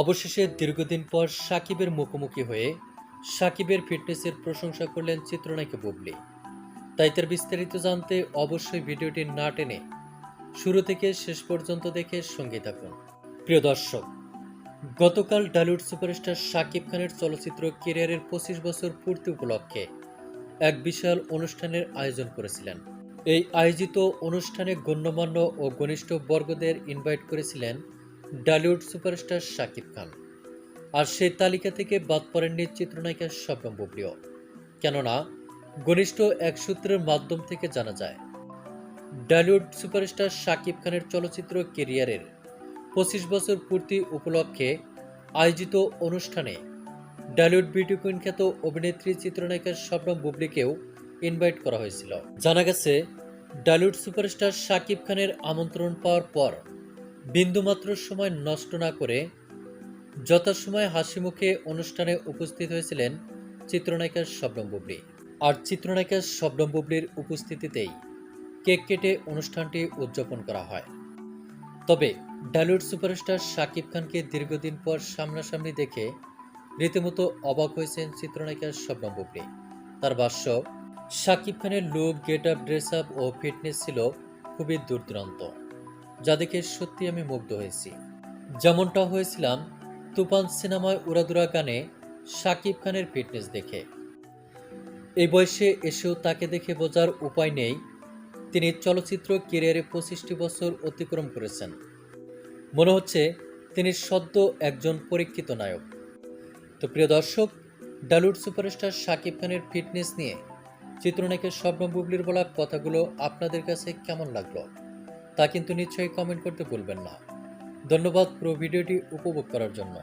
অবশেষে দীর্ঘদিন পর সাকিবের মুখোমুখি হয়ে সাকিবের ফিটনেসের প্রশংসা করলেন চিত্রনায়িকা বুবলি। তাই তার বিস্তারিত জানতে অবশ্যই ভিডিওটি না টেনে শুরু থেকে শেষ পর্যন্ত দেখে সঙ্গে থাকুন। প্রিয় দর্শক, গতকাল ডালিউড সুপারস্টার শাকিব খানের চলচ্চিত্র কেরিয়ারের পঁচিশ বছর পূর্তি উপলক্ষে এক বিশাল অনুষ্ঠানের আয়োজন করেছিলেন। এই আয়োজিত অনুষ্ঠানে গণ্যমান্য ও ঘনিষ্ঠ বর্গদের ইনভাইট করেছিলেন ডালিউড সুপারস্টার শাকিব খান। আর সেই তালিকা থেকে বাদ পড়েননি চিত্রনায়িকা শবনম বুবলিও। কেননা, ঘনিষ্ঠ এক সূত্রের মাধ্যম থেকে জানা যায়, ডালিউড সুপারস্টার শাকিব খানের চলচ্চিত্র কেরিয়ারের পঁচিশ বছর পূর্তি উপলক্ষে আয়োজিত অনুষ্ঠানে ডালিউড বিউটি কুইন খ্যাত অভিনেত্রী চিত্রনায়িকা শবনম বুবলিকেও ইনভাইট করা হয়েছিল। জানা গেছে, ডালিউড সুপারস্টার শাকিব খানের আমন্ত্রণ পাওয়ার পর বিন্দুমাত্র সময় নষ্ট না করে যথাসময় হাসি মুখে অনুষ্ঠানে উপস্থিত হয়েছিলেন চিত্রনায়িকা শবনম বুবলি। আর চিত্রনায়িকা শবনম বুবলির উপস্থিতিতেই কেক কেটে অনুষ্ঠানটি উদযাপন করা হয়। তবে ডালিউড সুপারস্টার শাকিব খানকে দীর্ঘদিন পর সামনাসামনি দেখে রীতিমতো অবাক হয়েছেন চিত্রনায়িকা শবনম বুবলি। তার ভাষ্য, শাকিব খানের look get up dress up ও ফিটনেস ছিল খুবই দুর্দান্ত। যা দেখে সত্যি আমি মুগ্ধ হয়েছি। যেমনটা হয়েছিলাম তুফান সিনেমায় উড়াদুরা গানে শাকিব খানের ফিটনেস দেখে। এই বয়সে এসেও তাকে দেখে বোঝার উপায় নেই। তিনি চলচ্চিত্র কেরিয়ারে পঁচিশটি বছর অতিক্রম করেছেন। মনে হচ্ছে তিনি সদ্য একজন পরীক্ষিত নায়ক। তো প্রিয় দর্শক, ডালিউড সুপারস্টার শাকিব খানের ফিটনেস নিয়ে চিত্রনায়কের স্বপ্ন বুবলির বলা কথাগুলো আপনাদের কাছে কেমন লাগল? তা কিন্তু নিশ্চয়ই কমেন্ট করতে ভুলবেন না। ধন্যবাদ পুরো ভিডিওটি উপভোগ করার জন্য।